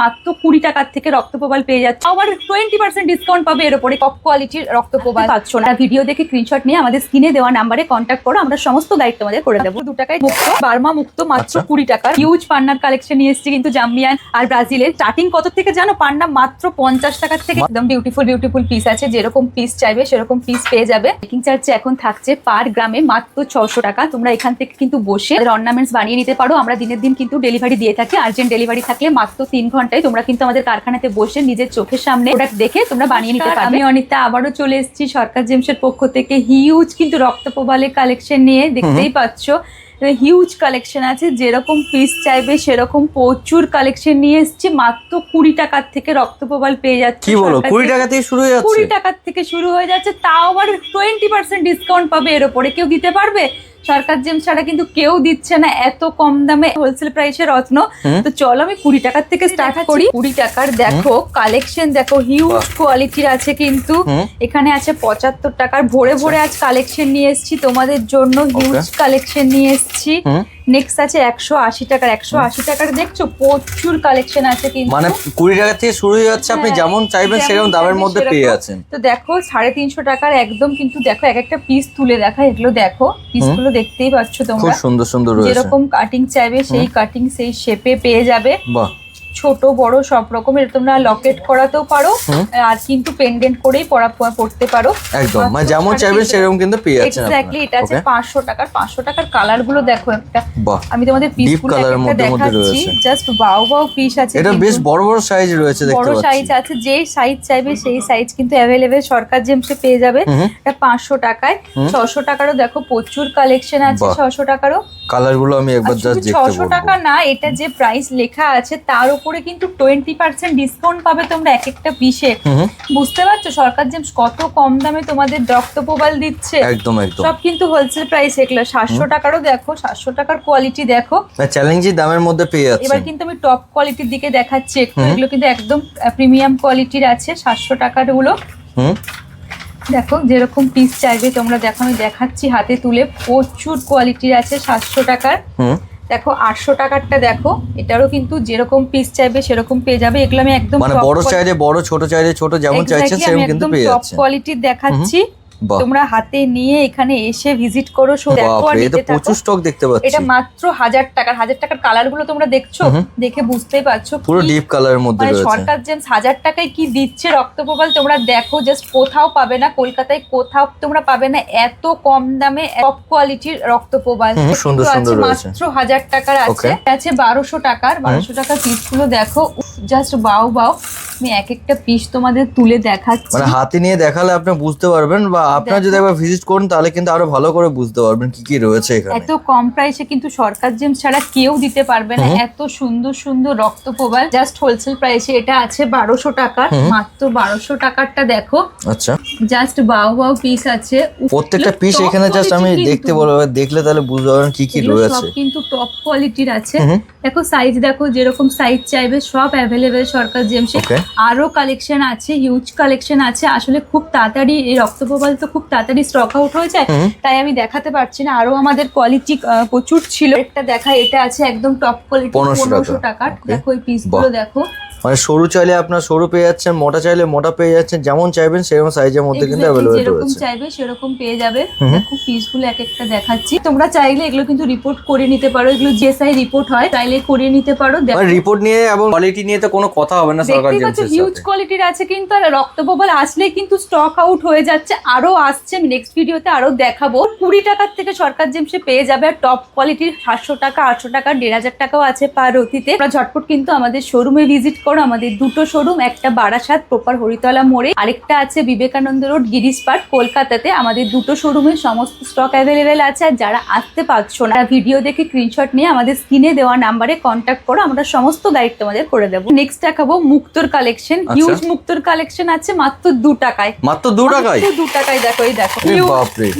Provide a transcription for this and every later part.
মাত্র কুড়ি টাকার থেকে রক্ত প্রবাল পেয়ে যাচ্ছে। আবার টোয়েন্টি পার্সেন্ট ডিসকাউন্ট পাবে এর উপরে টপ কোয়ালিটির রক্তপ্রবাল। পাচ্ছ না। ভিডিও দেখে স্ক্রিনশট নিয়ে আমাদের স্ক্রিনে দেওয়া নাম্বারে কন্ট্যাক্ট করো। আমরা সমস্ত গাইড তোমাদের করে দেবো। দু টাকায় মুক্ত বার্মা মুক্ত মাত্র আচ্ছা। কুড়ি টাকা। হিউজ পান্নার কালেকশন নিয়ে এসেছি কিন্তু জাম্বিয়ান আর ব্রাজিলের। স্টার্টিং কত থেকে জানো? পান্না মাত্র পঞ্চাশ টাকার থেকে একদম বিউটিফুল বিউটিফুল পিস আছে। যেরকম পিস চাইবে সেরকম পিস পেয়ে যাবে। মেকিং চার্জ এখন থাকছে পার গ্রামে মাত্র ছশো টাকা। তোমরা এখান থেকে কিন্তু বসে অর্নামেন্টস বানিয়ে নিতে পারো। আমরা দিনের দিন কিন্তু ডেলিভারি দিয়ে থাকি। আর্জেন্ট ডেলিভারি থাকলে মাত্র তিন ঘন্টায় তোমরা কিন্তু আমাদের কারখানাতে বসে নিজের চোখের সামনে প্রোডাক্ট দেখে তোমরা বানিয়ে নিতে পারবে। আমি অনিতা আবারও চলে এসেছি সরকার জেমসের পক্ষ থেকে। হিউজ কিন্তু রক্তপ্রবালের কালেকশন নিয়ে দেখতেই পাচ্ছ। হিউজ কালেকশন আছে। যেরকম পিস চাইবে সেরকম প্রচুর কালেকশন নিয়ে এসেছি। মাত্র কুড়ি টাকার থেকে রক্ত প্রবাল পেয়ে যাচ্ছে কি বলো কুড়ি টাকা থেকে শুরু হয়ে যাচ্ছে? কুড়ি টাকার থেকে শুরু হয়ে যাচ্ছে। তাও আবার টোয়েন্টি পার্সেন্ট ডিসকাউন্ট পাবে। এর ওপরে কেউ দিতে পারবে? সরকার জেম ছাড়া কিন্তু কেউ দিচ্ছে না এত কম দামে হোলসেল প্রাইসে রত্ন তো চলো আমি কুড়ি টাকার থেকে স্টার্ট করি। কুড়ি টাকার দেখো কালেকশন দেখো হিউজ। কোয়ালিটির আছে কিন্তু। এখানে আছে পঁচাত্তর টাকার ভোরে ভোরে আজ কালেকশন নিয়ে এসেছি তোমাদের জন্য। হিউজ কালেকশন নিয়ে এসেছি। হুম। নেক্সট আছে একশো আশি টাকার। একশো আশি টাকার দেখছ প্রচুর কালেকশন আছে কিন্তু। মানে কুড়ি টাকা থেকে শুরু হয়ে যাচ্ছে আপনি হ্যাঁ, যেমন চাইবেন সেরকম দামের মধ্যে পেয়ে যাচ্ছেন। তো দেখো সাড়ে তিনশো টাকার একদম কিন্তু দেখো এক একটা পিস তুলে দেখা এগুলো দেখো পিসগুলো দেখতেই পাচ্ছ খুব তোমরা। সুন্দর সুন্দর রয়েছে। যেরকম কাটিং চাইবে সেই কাটিং সেই শেপে পেয়ে যাবে। বাহ। ছোট বড় সব রকমের তোমরা লকেট করাতেও পারো। আর কিন্তু পেন্ডেন্ট করেই পরা পড়তে পারো। একদম মানে যেমন তিনশো সেরকম কিন্তু পেয়ে যাচ্ছেন এক্স্যাক্টলি এটা আছে ওকে পাঁচশো টাকার পাঁচশো টাকার কালারগুলো দেখো একটা। আমি তোমাদের পিসগুলো দেখাচ্ছি। জাস্ট বাউ বাউ পিস আছে এটা বেশ বড় বড় সাইজ রয়েছে দেখতে পাচ্ছি। বড় সাইজ আছে যে সাইজ চাইবে সেই সাইজ কিন্তু অ্যাভেলেবেল সরকার জেমসে পেয়ে যাবে। এটা পাঁচশো টাকায়। হুম। ছশো টাকারও দেখো প্রচুর কালেকশন আছে বাহ। ছশো টাকারও। কালারগুলো আমি একবার জাস্ট দেখতে ছশো বলব। টাকা না এটা যে প্রাইস লেখা আছে তার উপরে কিন্তু টোয়েন্টি পার্সেন্ট ডিসকাউন্ট পাবে তোমরা এক একটা পিসে। বুঝতে পারছ? সরকার জেমস কত কম দামে তোমাদের রক্ত প্রবাল দিচ্ছে? একদম একদম। সব কিন্তু হোলসেল প্রাইস এগুলো। সাতশো টাকারও দেখো সাতশো টাকার কোয়ালিটি দেখো। চ্যালেঞ্জি দামের মধ্যে পেয়ে এবার কিন্তু আমি টপ কোয়ালিটির দিকে দেখাচ্ছি এগুলো কিন্তু একদম প্রিমিয়াম কোয়ালিটির আছে। সাতশো টাকারগুলো হুম। দেখো যেরকম পিস চাইবে তোমরা দেখো আমি দেখাচ্ছি হাতে তুলে প্রচুর কোয়ালিটির আছে সাতশো টাকার। হুম। দেখো আটশো টাকারটা দেখো এটারও কিন্তু যেরকম পিস চাইবে সেরকম পেয়ে যাবে এগুলো আমি একদম মানে বড় চাইলে বড় ছোট চাইলে ছোট যেমন চাইছে চাইছেন সেরকম কিন্তু একদম পেয়ে টপ যাচ্ছেন। কোয়ালিটির দেখাচ্ছি। তোমরা হাতে নিয়ে এখানে এসে ভিজিট করো শো দেখো আর এটা প্রচুর স্টক দেখতে পাচ্ছি। এটা মাত্র হাজার টাকার হাজার টাকার কালারগুলো তোমরা দেখছ? দেখে বুঝতেই পারছ পুরো ডিপ কালারের মধ্যে মানে রয়েছে। সরকার জেমস হাজার টাকায় কি দিচ্ছে রক্তপ্রবাল তোমরা দেখো জাস্ট কোথাও পাবে না কলকাতায় কোথাও তোমরা পাবে না এত কম দামে টপ কোয়ালিটির রক্তপ্রবাল। সুন্দর আছে সুন্দর রয়েছে। মাত্র হাজার টাকার আছে। আছে বারোশো টাকার বারোশো টাকার পিসগুলো দেখো। Just wow wow. আমি এক একটা পিস তোমাদের তুলে দেখাচ্ছি। মানে হাতে নিয়ে দেখালে আপনি বুঝতে পারবেন বা আপনারা যদি একবার ভিজিট করুন তাহলে কিন্তু আরও ভালো করে বুঝতে পারবেন কি কি রয়েছে এখানে। এত কম প্রাইসে কিন্তু সরকার জেমস ছাড়া কেউ দিতে পারবে না। এত সুন্দর সুন্দর রক্তপ্রবাল জাস্ট হোলসেল প্রাইসে এটা আছে বারোশো টাকার। মাত্র বারোশো টাকারটা দেখো। আচ্ছা। জাস্ট বাউ বাউ পিস আছে। প্রত্যেকটা পিস এখানে জাস্ট আমি দেখতে বলব দেখলে তাহলে বুঝতে পারবেন কি কি রয়েছে। কিন্তু টপ কোয়ালিটির আছে। দেখো সাইজ দেখো যেরকম সাইজ চাইবে সব অ্যাভেলেবেল সরকার জেমসে ওকে আরও কালেকশন আছে হিউজ কালেকশন আছে। আসলে খুব তাড়াতাড়ি এই রক্তপ্রবাল তো খুব তাড়াতাড়ি স্টক আউট হয়ে যায় তাই আমি দেখাতে পারছি না। আরও আমাদের কোয়ালিটি প্রচুর ছিল। একটা দেখা এটা আছে একদম টপ কোয়ালিটি পনেরোশো টাকা। টাকার. দেখো এই পিসগুলো দেখো। মানে সরু চাইলে আপনার সরু পেয়ে যাচ্ছেন মোটা চাইলে মোটা পেয়ে যাচ্ছেন যেমন চাইবেন সেরকম সাইজের মধ্যে কিন্তু অ্যাভেলেবেল যেরকম চাইবে সেরকম পেয়ে যাবে। খুব দেখো পিসগুলো এক একটা দেখাচ্ছি। তোমরা চাইলে এগুলো কিন্তু রিপোর্ট করে নিতে পারো। এগুলো যে সাই রিপোর্ট হয় চাইলে করিয়ে নিতে পারো। মানে রিপোর্ট নিয়ে এবং কোয়ালিটি নিয়ে তো কোনো কথা হবে না সরকার পাচ্ছ হিউজ কোয়ালিটির আছে কিন্তু আর রক্তপ্রবাল আসলেই কিন্তু স্টক আউট হয়ে যাচ্ছে আরও আসছে। নেক্সট ভিডিওতে আরও দেখাবো। কুড়ি টাকার থেকে সরকার জেমসে পেয়ে যাবে আর টপ কোয়ালিটির সাতশো টাকা আটশো টাকা দেড় হাজার টাকাও আছে পার অতিতে তোমরা ঝটপট কিন্তু আমাদের শোরুমে ভিজিট করো আমাদের দুটো শোরুম একটা বারাসাত প্রপার হরিতলা মোড়ে। আরেকটা আছে বিবেকানন্দ রোড গিরিশ পার্ক কলকাতাতে। আমাদের দুটো শোরুমে সমস্ত স্টক অ্যাভেলেবেল আছে আর যারা আসতে পারছ না ভিডিও দেখে স্ক্রিনশট নিয়ে আমাদের স্ক্রিনে দেওয়া নাম্বারে কন্ট্যাক্ট করো আমরা সমস্ত গাইড তোমাদের করে দেবো। নেক্সট দেখাবো মুক্তোর কালেকশন আচ্ছা। হিউজ মুক্তোর কালেকশন আছে মাত্র দু টাকায়। মাত্র দু টাকায়? দু টাকায় দেখো এই দেখো।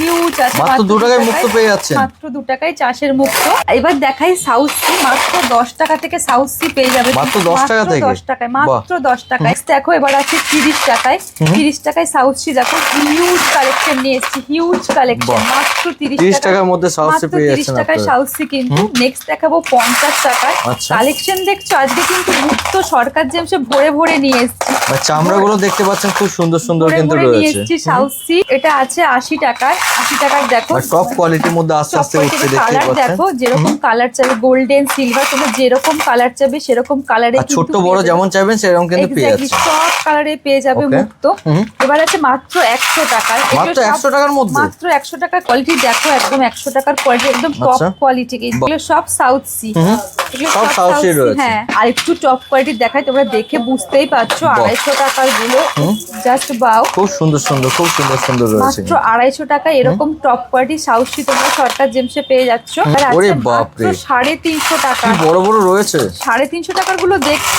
হিউজ আছে মাত্র দু টাকায় মুক্ত পেয়ে যাচ্ছেন। মাত্র দু টাকায় চাষের মুক্ত। এবার দেখাই সাউথ সি মাত্র দশ টাকা থেকে সাউথ সি পেয়ে যাবে। মাত্র 10 টাকা থেকে? দশ টাকায় মাত্র দশ টাকায়। দেখো এবার আছে তিরিশ টাকায়। তিরিশ টাকায় সাউথ সি দেখো হিউজ কালেকশন নিয়ে এসেছি হিউজ কালেকশন মাত্র তিরিশ টাকার মধ্যে সাউথ মাত্র পেয়ে তিরিশ টাকায় সাউথ সি কিন্তু নেক্সট দেখাবো পঞ্চাশ টাকায়। আচ্ছা। কালেকশন দেখছ? আজকে কিন্তু মুক্ত সরকার জেমসে ভরে ভরে নিয়ে এসেছি। আর চামড়াগুলো দেখতে পাচ্ছেন খুব সুন্দর সুন্দর কিন্তু রয়েছে। এসেছি সাউথ সি। এটা আছে আশি টাকায়। আশি টাকার দেখো। টপ কোয়ালিটির মধ্যে আস্তে আস্তে উঠছে দেখতে পাচ্ছেন দেখো যেরকম কালার চাইবে গোল্ডেন সিলভার তোমরা যেরকম কালার চাইবে সেরকম কালারে ছোট্ট বড় যেমন চাইবেন সেরকম কিন্তু পেয়ে এক্স্যাক্টলি যাচ্ছে সব কালারে পেয়ে যাবে মুক্ত। এবার আছে মাত্র 100 টাকা মাত্র সব- একশো টাকার মধ্যে? মাত্র একশো টাকার কোয়ালিটি দেখো একদম একশো টাকার কোয়ালিটি একদম টপ আচ্ছা। কোয়ালিটি এগুলো সব সাউথ সি সব সাউথ সি রয়েছে। হ্যাঁ। আর একটু টপ কোয়ালিটি দেখাই তোমরা দেখে বুঝতেই পারছ বাহ। আড়াইশো টাকারগুলো। জাস্ট বাও খুব সুন্দর সুন্দর খুব সুন্দর সুন্দর রয়েছে মাত্র আড়াইশো টাকা এরকম টপ কোয়ালিটি সাউথ সি তোমরা জেমসে পেয়ে যাচ্ছ। ওরে সাড়ে তিনশো টাকা। কি বড় বড় রয়েছে? সাড়ে তিনশো টাকারগুলো দেখছ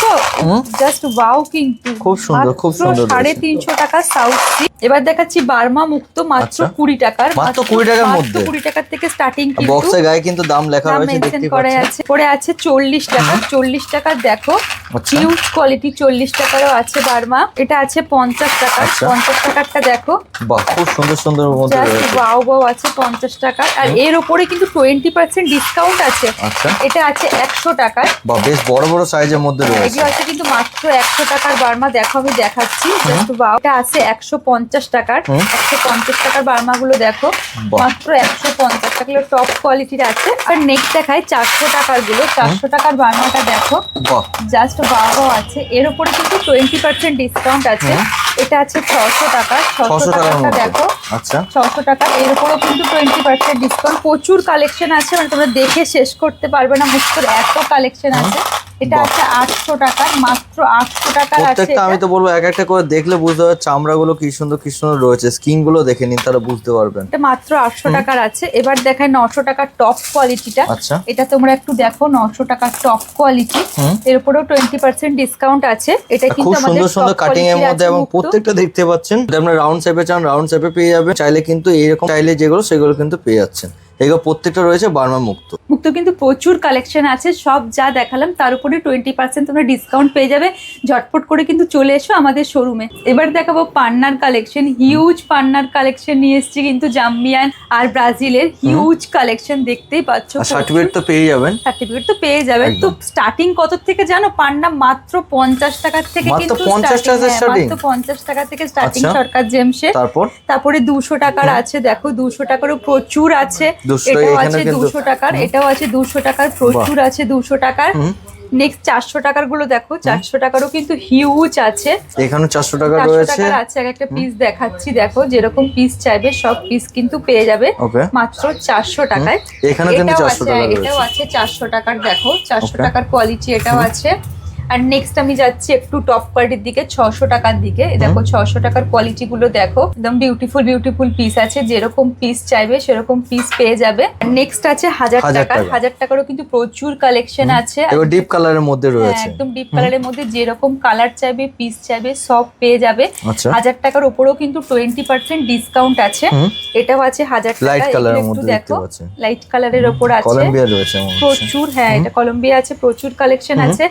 জাস্ট ওয়াও কিন্তু। খুব সুন্দর, খুব সুন্দর সাড়ে। তিনশো টাকা সাউথ সি এবার দেখাচ্ছি বার্মা মুক্ত মাত্র আচ্ছা। কুড়ি টাকার। মাত্র 20 টাকার মধ্যে? কুড়ি টাকার থেকে স্টার্টিং বক্সের গায়ে কিন্তু দাম লেখা রয়েছে দেখতে করা আছে। পরে আছে চল্লিশ টাকা। চল্লিশ টাকার দেখো। আচ্ছা। হিউজ কোয়ালিটি চল্লিশ টাকারও আছে বার্মা। এটা আছে পঞ্চাশ টাকা আচ্ছা। পঞ্চাশ টাকারটা দেখো। বাহ খুব সুন্দর সুন্দর মধ্যে রয়েছে। আছে পঞ্চাশ টাকা আর এর ওপরে কিন্তু টোয়েন্টি পার্সেন্ট ডিসকাউন্ট আছে। আচ্ছা। এটা আছে একশো টাকায় বা বেশ বড় বড় সাইজের মধ্যে রয়েছে। এগুলো আছে কিন্তু মাত্র একশো টাকার বার্মা। দেখো আমি দেখাচ্ছি। জাস্ট বাও এটা আছে একশো পঞ্চাশ টাকার। একশো পঞ্চাশ টাকার বার্মা গুলো দেখো মাত্র একশো পঞ্চাশ টাকা টপ কোয়ালিটির আছে। আর নেক্সট দেখায় চারশো টাকারগুলো চারশো টাকার বার্মাটা দেখো। জাস্ট বাও আছে। এর উপরে কিন্তু টোয়েন্টি পার্সেন্ট ডিসকাউন্ট আছে। এটা আছে ছশো টাকা। ছশো টাকা দেখো। আচ্ছা। ছশো টাকা। এর উপরে কিন্তু টোয়েন্টি পার্সেন্ট ডিসকাউন্ট প্রচুর কালেকশন আছে মানে তোমরা দেখে শেষ করতে পারবে না। মুখ করে এত কালেকশন আছে। এটা। আছে আটশো টাকার মাত্র আটশো টাকার আছে প্রত্যেকটা আমি তো বলব এক একটা করে দেখলে বুঝতে পারবে চামড়াগুলো কি সুন্দর কি সুন্দর রয়েছে। স্কিনগুলো দেখে নিন তাহলে বুঝতে পারবেন। এটা মাত্র আটশো টাকার আছে। এবার দেখায় নশো টাকার টপ কোয়ালিটিটা আচ্ছা। এটা তোমরা একটু দেখো নশো টাকার টপ কোয়ালিটি এর উপরেও টোয়েন্টি পার্সেন্ট ডিসকাউন্ট আছে। এটা খুব কিন্তু আমাদের সুন্দর সুন্দর কাটিং এর মধ্যে এবং প্রত্যেকটা দেখতে পাচ্ছেন। আপনারা রাউন্ড শেপে চান রাউন্ড শেপে পেয়ে যাবেন। চাইলে কিন্তু এইরকম চাইলে যেগুলো সেগুলো কিন্তু পেয়ে যাচ্ছেন। এগুলো প্রত্যেকটা রয়েছে বার্মা মুক্ত। মুক্ত কিন্তু প্রচুর কালেকশন আছে সব যা দেখালাম তার উপরে টোয়েন্টি পার্সেন্ট তোমরা ডিসকাউন্ট পেয়ে যাবে। ঝটপট করে কিন্তু চলে এসো আমাদের শোরুমে এবার দেখাবো পান্নার কালেকশন হিউজ পান্নার কালেকশন নিয়ে এসেছি কিন্তু জাম্বিয়ান আর ব্রাজিলের হিউজ কালেকশন দেখতেই পাচ্ছ সার্টিফিকেট তো পেয়ে যাবেন। সার্টিফিকেট তো পেয়ে যাবে তো স্টার্টিং কত থেকে জানো? পান্না মাত্র পঞ্চাশ টাকার থেকে কিন্তু 50 টাকা হ্যাঁ, মাত্র পঞ্চাশ টাকা থেকে স্টার্টিং আচ্ছা। সরকার জেমসে তারপর? তারপরে দুশো টাকার আছে দেখো দুশো টাকারও প্রচুর আছে। 200 এটাও আছে দুশো টাকার এটাও আছে দুশো টাকার প্রচুর আছে দুশো টাকার। নেক্সট চারশো টাকারগুলো দেখো চারশো টাকারও কিন্তু হিউজ আছে। এখানে চারশো টাকা রয়েছে। আছে এক একটা পিস দেখাচ্ছি দেখো যেরকম পিস চাইবে সব পিস কিন্তু পেয়ে যাবে মাত্র চারশো টাকায়। এখানে কিন্তু চারশো আছে টাকা এটাও আছে চারশো টাকার দেখো চারশো টাকার কোয়ালিটি এটাও আছে। আর নেক্সট আমি যাচ্ছি একটু টপ কোয়ালিটির দিকে ছশো টাকার দিকে। দেখো ছশো টাকার কোয়ালিটি গুলো দেখো। একদম বিউটিফুল বিউটিফুল পিস আছে। যেরকম পিস চাইবে সেরকম পিস পেয়ে যাবে। নেক্সট আছে হাজার টাকার হাজার টাকারও কিন্তু প্রচুর কালেকশন আছে। ডিপ কালারের মধ্যে হ্যাঁ, রয়েছে। একদম ডিপ কালারের মধ্যে যেরকম কালার চাইবে পিস চাইবে সব পেয়ে যাবে। আচ্ছা। হাজার টাকার উপরেও কিন্তু টোয়েন্টি পার্সেন্ট ডিসকাউন্ট আছে। এটাও আছে হাজার টাকা। লাইট কালারের একটু মধ্যে দেখো। লাইট কালারের ওপর আছে। প্রচুর হ্যাঁ এটা কলম্বিয়া আছে প্রচুর কালেকশন আছে।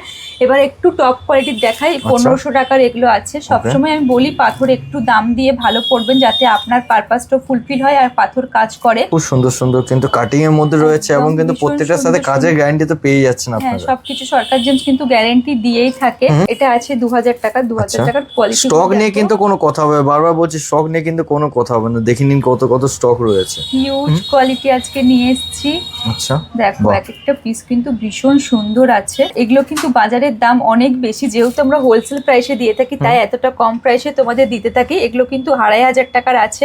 এবার একটু টপ কোয়ালিটির দেখাই আচ্ছা। পনেরোশো টাকার এগুলো আছে। সবসময় আমি বলি পাথর একটু দাম দিয়ে ভালো পড়বেন যাতে আপনার পারপাসটা ফুলফিল হয় আর পাথর কাজ করে। খুব সুন্দর সুন্দর। কিন্তু কাটিং এর মধ্যে রয়েছে এবং কিন্তু প্রত্যেকটার সাথে কাজের গ্যারান্টি তো পেয়ে যাচ্ছেন হ্যাঁ আপনারা। সবকিছু সরকার জেমস কিন্তু গ্যারান্টি দিয়েই থাকে। এটা আছে দু হাজার টাকা দু হাজার আচ্ছা। টাকার কোয়ালিটি স্টক নিয়ে কিন্তু কোনো কথা হবে। বারবার বলছি স্টক নিয়ে কিন্তু কোনো কথা হবে না। দেখে নিন কত কত স্টক রয়েছে। হিউজ কোয়ালিটি আজকে নিয়ে এসেছি। আচ্ছা। দেখো এক একটা পিস কিন্তু ভীষণ সুন্দর আছে। এগুলো কিন্তু বাজারের দাম অনেক বেশি। যেহেতু আমরা হোলসেল প্রাইসে দিয়ে থাকি তাই এতটা কম প্রাইসে তোমাদের দিতে থাকি। এগুলো কিন্তু আড়াই হাজার টাকার আছে।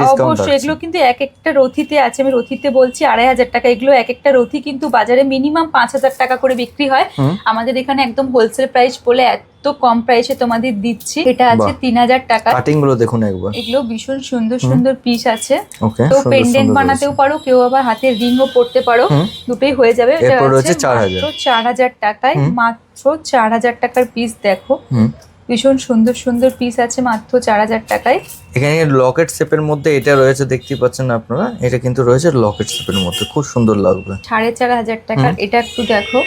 ডিসকাউন্ট অবশ্যই এগুলো কিন্তু এক একটা রথিতে আছে। আমি রথিতে বলছি আড়াই হাজার টাকা। এগুলো এক একটা রথি কিন্তু বাজারে মিনিমাম পাঁচ হাজার টাকা করে বিক্রি হয়। আমাদের এখানে একদম হোলসেল প্রাইস বলে এত কম প্রাইসে তোমাদের দিচ্ছি। এটা আছে তিন হাজার টাকা। কাটিংগুলো দেখুন একবার। এগুলো ভীষণ সুন্দর সুন্দর পিস আছে। তো পেন্ডেন্ট বানাতেও পারো কেউ আবার হাতে রিংও পড়তে পারো। দুটোই হয়ে যাবে। এটা এরপর রয়েছে 4000 মাত্র চার হাজার টাকায়। মাত্র চার হাজার টাকার পিস দেখো। ভীষণ সুন্দর সুন্দর পিস আছে মাত্র চার হাজার টাকায়। এখানে লকেট শেপের মধ্যে এটা রয়েছে দেখতে পাচ্ছেন আপনারা? এটা কিন্তু রয়েছে লকেট শেপের মধ্যে। খুব সুন্দর লাগবে। সাড়ে চার হাজার টাকার। এটা একটু দেখো।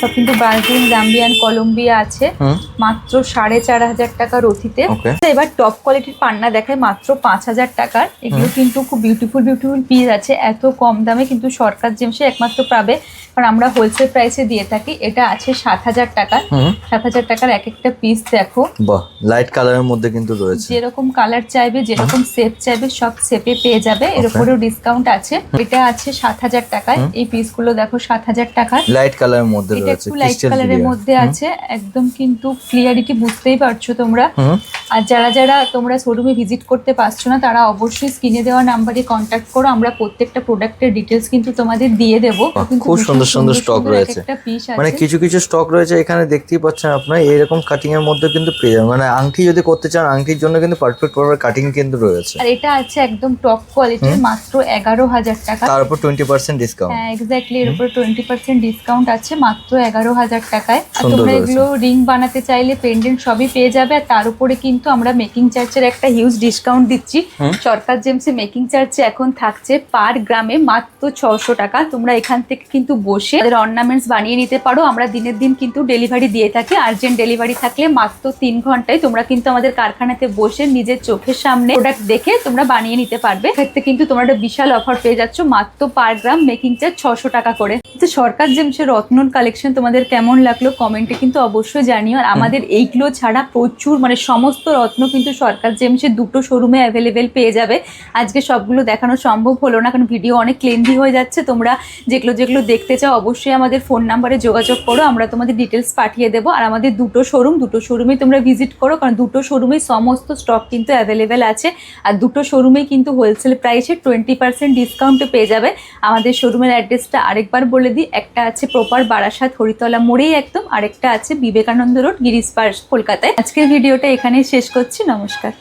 সব কিন্তু ব্রাজিল জাম্বিয়ান কলম্বিয়া আছে। মাত্র সাড়ে চার হাজার টাকা রথিতে ওকে এবার টপ কোয়ালিটির পান্না দেখায় মাত্র পাঁচ হাজার টাকার। এগুলো কিন্তু খুব বিউটিফুল বিউটিফুল পিস আছে। এত কম দামে কিন্তু সরকার জেমসে একমাত্র পাবে। কারণ আমরা হোলসেল প্রাইসে দিয়ে থাকি। এটা আছে সাত হাজার টাকার। হুম। সাত হাজার টাকার এক একটা পিস দেখো। বাহ লাইট কালারের মধ্যে কিন্তু রয়েছে। যেরকম কালার চাইবে যেরকম শেপ চাইবে সব শেপে পেয়ে যাবে। এর. উপরেও ডিসকাউন্ট আছে। এটা আছে সাত হাজার টাকায়। এই পিসগুলো দেখো সাত হাজার টাকার। লাইট কালারের মধ্যে এটা একটু লাইট কালারের মধ্যে আছে একদম কিন্তু ক্লিয়ারিটি বুঝতেই পারছ তোমরা? আর যারা যারা তোমরা শোরুমে ভিজিট করতে পারছ না তারা অবশ্যই স্ক্রিনে দেওয়া নাম্বারে কন্ট্যাক্ট করো। আমরা প্রত্যেকটা প্রোডাক্টের ডিটেলস কিন্তু তোমাদের দিয়ে দেবো। খুব সুন্দর সুন্দর এক রয়েছে। মানে কিছু কিছু স্টক রয়েছে এখানে দেখতেই পাচ্ছেন আপনারা এরকম কাটিং এর মধ্যে কিন্তু পেয়ে যাবেন। মানে আংটি যদি করতে চান আংটির জন্য কিন্তু পারফেক্ট প্রপার কাটিং কিন্তু রয়েছে। আর এটা আছে একদম টপ কোয়ালিটির মাত্র এগারো হাজার টাকা। তার উপর টোয়েন্টি পার্সেন্ট ডিসকাউন্ট হ্যাঁ এক্স্যাক্টলি এর উপর টোয়েন্টি পার্সেন্ট ডিসকাউন্ট আছে মাত্র এগারো হাজার টাকায়। আর তোমরা এগুলো রিং বানাতে চাইলে পেন্ডেন্ট সবই পেয়ে যাবে। আর তার উপরে কিন্তু আমরা মেকিং চার্জের একটা হিউজ ডিসকাউন্ট দিচ্ছি। সরকার জেমসে মেকিং চার্জে এখন থাকছে পার গ্রামে মাত্র ছশো টাকা। তোমরা এখান থেকে কিন্তু বসে অর্নামেন্টস বানিয়ে নিতে পারো। আমরা দিনের দিন কিন্তু ডেলিভারি দিয়ে থাকি। আর্জেন্ট ডেলিভারি থাকলে মাত্র তিন ঘন্টায় তোমরা কিন্তু আমাদের কারখানাতে বসে নিজের চোখের সামনে প্রোডাক্ট দেখে তোমরা বানিয়ে নিতে পারবে। ক্ষেত্রে কিন্তু তোমরা একটা বিশাল অফার পেয়ে যাচ্ছ। মাত্র পার গ্রাম মেকিং চার্জ ছশো টাকা করে। সরকার জেমসের রত্নন কালেকশন তোমাদের কেমন লাগল কমেন্টে কিন্তু অবশ্যই জানিও। আর আমাদের এইগুলো ছাড়া প্রচুর মানে সমস্ত রত্ন কিন্তু সরকার জেমসের দুটো শোরুমে অ্যাভেলেবেল পেয়ে যাবে। আজকে সবগুলো দেখানো সম্ভব হলো না, কারণ ভিডিও অনেক লেন্দি হয়ে যাচ্ছে। তোমরা যেগুলো যেগুলো দেখতে চাও অবশ্যই আমাদের ফোন নাম্বারে যোগাযোগ করো, আমরা তোমাদের ডিটেলস পাঠিয়ে দেবো। আর আমাদের দুটো শোরুম দুটো শোরুমে তোমরা ভিজিট করো, কারণ দুটো শোরুমে সমস্ত স্টক কিন্তু অ্যাভেলেবেল আছে। আর দুটো শোরুমেই কিন্তু হোলসেল প্রাইসে টোয়েন্টি পার্সেন্ট ডিসকাউন্টে পেয়ে যাবে। আমাদের শোরুমের অ্যাড্রেসটা আরেকবার বলে দিই, একটা আছে প্রপার বারাসাত হরিতলা মোড়েই একদম। আরেকটা আছে বিবেকানন্দ রোড, গিরিশ পার্ক, কলকাতায়। আজকের ভিডিওটা এখানেই শেষ করছি। নমস্কার।